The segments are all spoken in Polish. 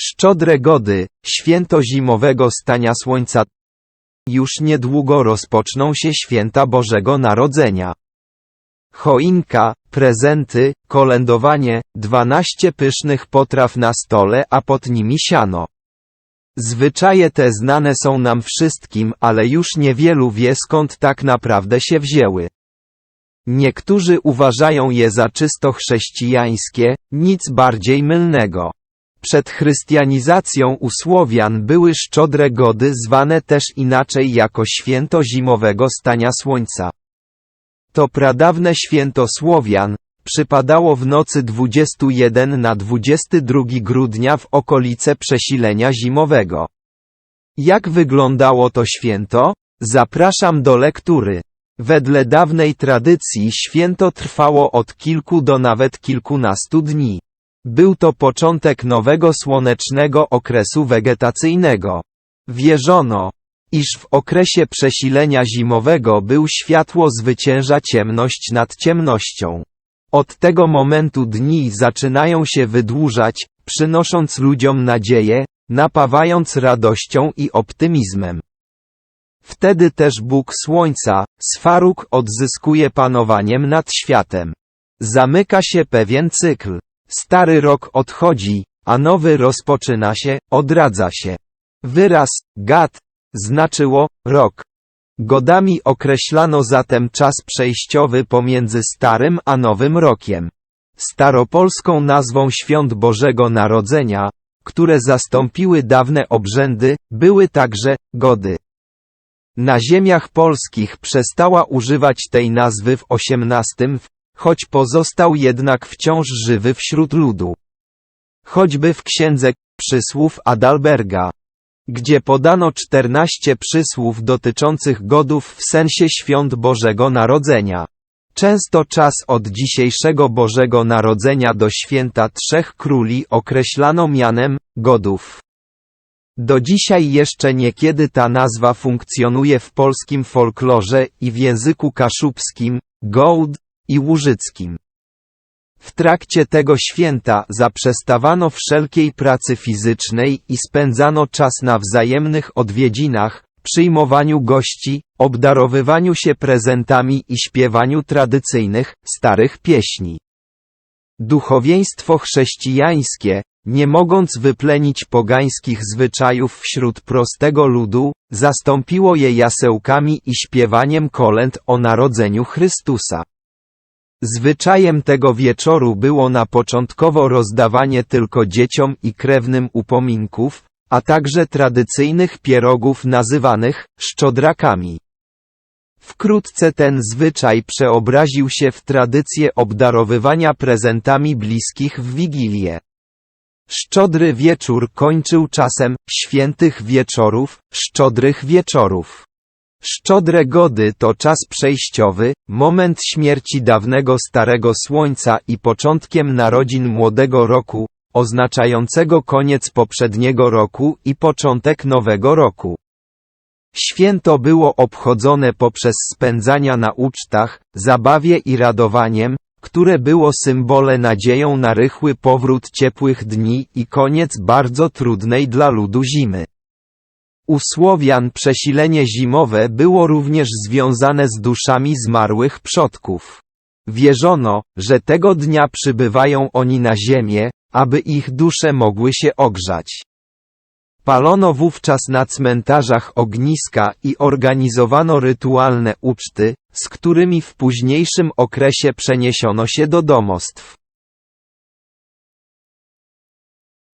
Szczodre gody, święto zimowego stania słońca. Już niedługo rozpoczną się święta Bożego Narodzenia. Choinka, prezenty, kolędowanie, dwanaście pysznych potraw na stole, a pod nimi siano. Zwyczaje te znane są nam wszystkim, ale już niewielu wie skąd tak naprawdę się wzięły. Niektórzy uważają je za czysto chrześcijańskie, nic bardziej mylnego. Przed chrystianizacją u Słowian były szczodre gody zwane też inaczej jako święto zimowego stania słońca. To pradawne święto Słowian, przypadało w nocy 21 na 22 grudnia w okolice przesilenia zimowego. Jak wyglądało to święto? Zapraszam do lektury. Wedle dawnej tradycji święto trwało od kilku do nawet kilkunastu dni. Był to początek nowego słonecznego okresu wegetacyjnego. Wierzono, iż w okresie przesilenia zimowego był światło zwycięża ciemność nad ciemnością. Od tego momentu dni zaczynają się wydłużać, przynosząc ludziom nadzieję, napawając radością i optymizmem. Wtedy też Bóg Słońca, Sfaruk odzyskuje panowaniem nad światem. Zamyka się pewien cykl. Stary rok odchodzi, a nowy rozpoczyna się, odradza się. Wyraz, gad, znaczyło, rok. Godami określano zatem czas przejściowy pomiędzy Starym a Nowym Rokiem. Staropolską nazwą świąt Bożego Narodzenia, które zastąpiły dawne obrzędy, były także gody. Na ziemiach polskich przestała używać tej nazwy w XVIII, choć pozostał jednak wciąż żywy wśród ludu. Choćby w księdze przysłów Adalberga, gdzie podano 14 przysłów dotyczących godów w sensie świąt Bożego Narodzenia. Często czas od dzisiejszego Bożego Narodzenia do święta Trzech Króli określano mianem godów. Do dzisiaj jeszcze niekiedy ta nazwa funkcjonuje w polskim folklorze i w języku kaszubskim, gołd i łużyckim. W trakcie tego święta zaprzestawano wszelkiej pracy fizycznej i spędzano czas na wzajemnych odwiedzinach, przyjmowaniu gości, obdarowywaniu się prezentami i śpiewaniu tradycyjnych, starych pieśni. Duchowieństwo chrześcijańskie, nie mogąc wyplenić pogańskich zwyczajów wśród prostego ludu, zastąpiło je jasełkami i śpiewaniem kolęd o narodzeniu Chrystusa. Zwyczajem tego wieczoru było na początkowo rozdawanie tylko dzieciom i krewnym upominków, a także tradycyjnych pierogów nazywanych szczodrakami. Wkrótce ten zwyczaj przeobraził się w tradycję obdarowywania prezentami bliskich w Wigilię. Szczodry wieczór kończył czasem świętych wieczorów, szczodrych wieczorów. Szczodre gody to czas przejściowy, moment śmierci dawnego starego słońca i początkiem narodzin młodego roku, oznaczającego koniec poprzedniego roku i początek nowego roku. Święto było obchodzone poprzez spędzania na ucztach, zabawie i radowaniem, które było symbole nadzieją na rychły powrót ciepłych dni i koniec bardzo trudnej dla ludu zimy. U Słowian przesilenie zimowe było również związane z duszami zmarłych przodków. Wierzono, że tego dnia przybywają oni na ziemię, aby ich dusze mogły się ogrzać. Palono wówczas na cmentarzach ogniska i organizowano rytualne uczty, z którymi w późniejszym okresie przeniesiono się do domostw.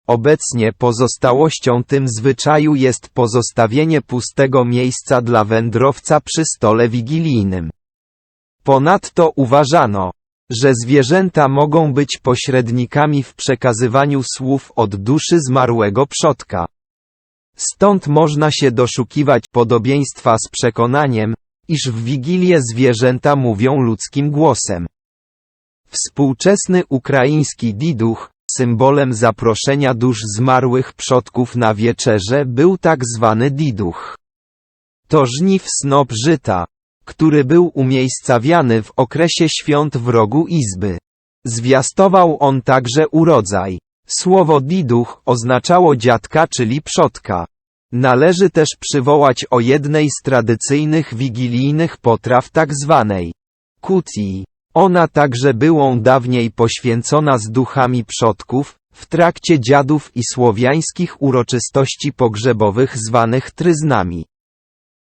Obecnie pozostałością tym zwyczaju jest pozostawienie pustego miejsca dla wędrowca przy stole wigilijnym. Ponadto uważano, że zwierzęta mogą być pośrednikami w przekazywaniu słów od duszy zmarłego przodka. Stąd można się doszukiwać podobieństwa z przekonaniem, iż w Wigilię zwierzęta mówią ludzkim głosem. Współczesny ukraiński diduch, symbolem zaproszenia dusz zmarłych przodków na wieczerze był tak zwany diduch. To żniw snop żyta, który był umiejscawiany w okresie świąt w rogu izby. Zwiastował on także urodzaj. Słowo diduch oznaczało dziadka czyli przodka. Należy też przywołać o jednej z tradycyjnych wigilijnych potraw tak zwanej kuti. Ona także była dawniej poświęcona z duchami przodków, w trakcie dziadów i słowiańskich uroczystości pogrzebowych zwanych tryznami.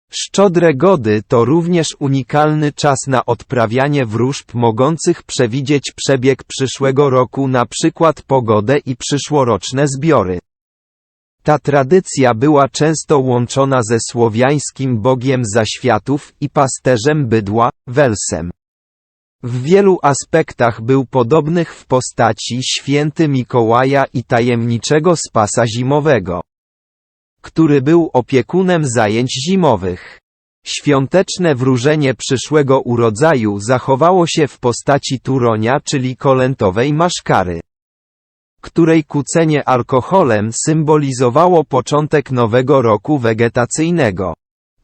Szczodre gody to również unikalny czas na odprawianie wróżb mogących przewidzieć przebieg przyszłego roku na przykład pogodę i przyszłoroczne zbiory. Ta tradycja była często łączona ze słowiańskim bogiem zaświatów i pasterzem bydła, Welsem. W wielu aspektach był podobnych w postaci święty Mikołaja i tajemniczego Spasa Zimowego, który był opiekunem zajęć zimowych. Świąteczne wróżenie przyszłego urodzaju zachowało się w postaci turonia czyli kolętowej maszkary, której kucenie alkoholem symbolizowało początek nowego roku wegetacyjnego.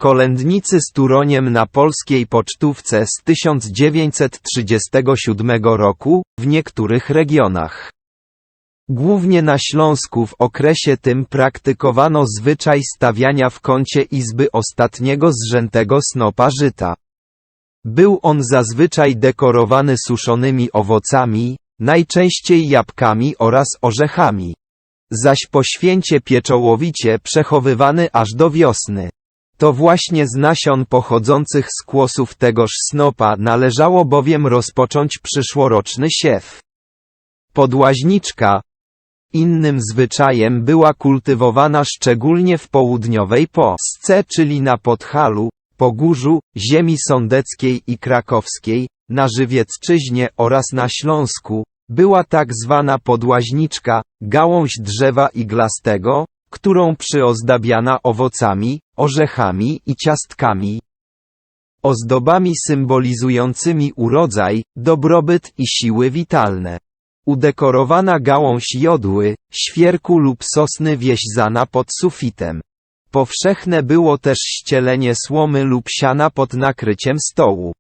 Kolędnicy z Turoniem na polskiej pocztówce z 1937 roku, w niektórych regionach. Głównie na Śląsku w okresie tym praktykowano zwyczaj stawiania w kącie izby ostatniego zrzętego snopa żyta. Był on zazwyczaj dekorowany suszonymi owocami, najczęściej jabłkami oraz orzechami. Zaś po święcie pieczołowicie przechowywany aż do wiosny. To właśnie z nasion pochodzących z kłosów tegoż snopa należało bowiem rozpocząć przyszłoroczny siew. Podłaźniczka, innym zwyczajem była kultywowana szczególnie w południowej Polsce czyli na Podhalu, Pogórzu, ziemi sądeckiej i krakowskiej, na Żywiecczyźnie oraz na Śląsku, była tak zwana podłaźniczka, gałąź drzewa iglastego, którą przyozdabiana owocami, orzechami i ciastkami. Ozdobami symbolizującymi urodzaj, dobrobyt i siły witalne. Udekorowana gałąź jodły, świerku lub sosny wieźzana pod sufitem. Powszechne było też ścielenie słomy lub siana pod nakryciem stołu.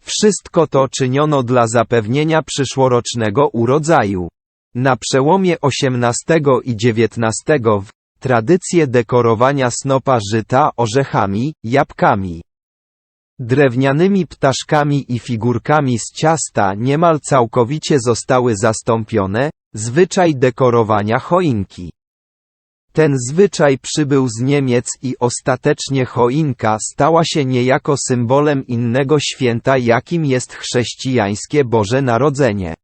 Wszystko to czyniono dla zapewnienia przyszłorocznego urodzaju. Na przełomie XVIII i XIX w tradycję dekorowania snopa żyta orzechami, jabłkami, drewnianymi ptaszkami i figurkami z ciasta niemal całkowicie zostały zastąpione, zwyczaj dekorowania choinki. Ten zwyczaj przybył z Niemiec i ostatecznie choinka stała się niejako symbolem innego święta jakim jest chrześcijańskie Boże Narodzenie.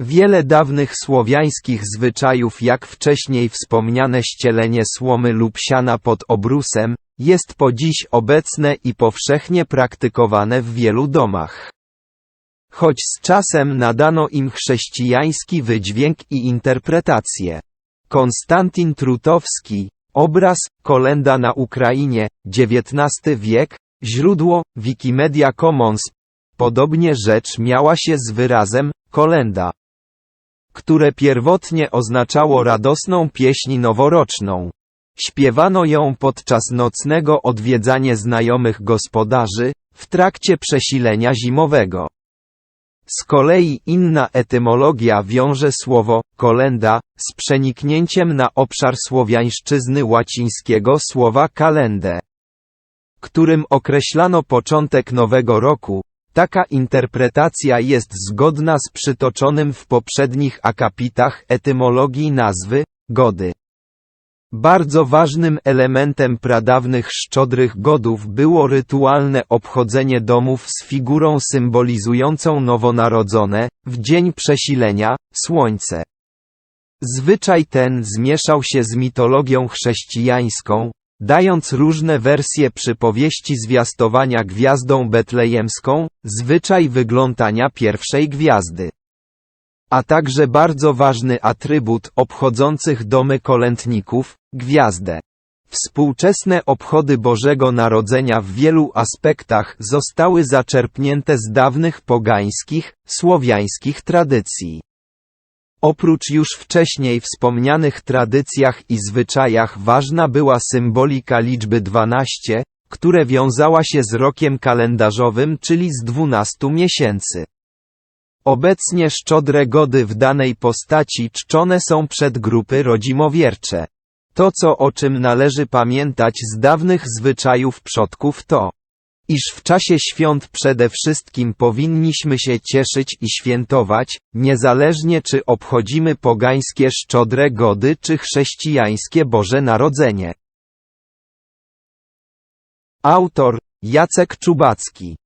Wiele dawnych słowiańskich zwyczajów jak wcześniej wspomniane ścielenie słomy lub siana pod obrusem, jest po dziś obecne i powszechnie praktykowane w wielu domach. Choć z czasem nadano im chrześcijański wydźwięk i interpretację. Konstantin Trutowski, obraz, kolenda na Ukrainie, XIX wiek, źródło, Wikimedia Commons. Podobnie rzecz miała się z wyrazem, kolenda które pierwotnie oznaczało radosną pieśń noworoczną. Śpiewano ją podczas nocnego odwiedzania znajomych gospodarzy, w trakcie przesilenia zimowego. Z kolei inna etymologia wiąże słowo kolenda z przeniknięciem na obszar słowiańszczyzny łacińskiego słowa kalendę, którym określano początek nowego roku, Taka interpretacja jest zgodna z przytoczonym w poprzednich akapitach etymologii nazwy, gody. Bardzo ważnym elementem pradawnych szczodrych godów było rytualne obchodzenie domów z figurą symbolizującą nowonarodzone, w dzień przesilenia, słońce. Zwyczaj ten zmieszał się z mitologią chrześcijańską, dając różne wersje przypowieści zwiastowania gwiazdą betlejemską, zwyczaj wyglądania pierwszej gwiazdy. A także bardzo ważny atrybut obchodzących domy kolędników, gwiazdę. Współczesne obchody Bożego Narodzenia w wielu aspektach zostały zaczerpnięte z dawnych pogańskich, słowiańskich tradycji. Oprócz już wcześniej wspomnianych tradycjach i zwyczajach ważna była symbolika liczby 12, które wiązała się z rokiem kalendarzowym czyli z 12 miesięcy. Obecnie szczodre gody w danej postaci czczone są przed grupy rodzimowiercze. To co o czym należy pamiętać z dawnych zwyczajów przodków to, iż w czasie świąt przede wszystkim powinniśmy się cieszyć i świętować, niezależnie czy obchodzimy pogańskie szczodre gody czy chrześcijańskie Boże Narodzenie. Autor Jacek Czubacki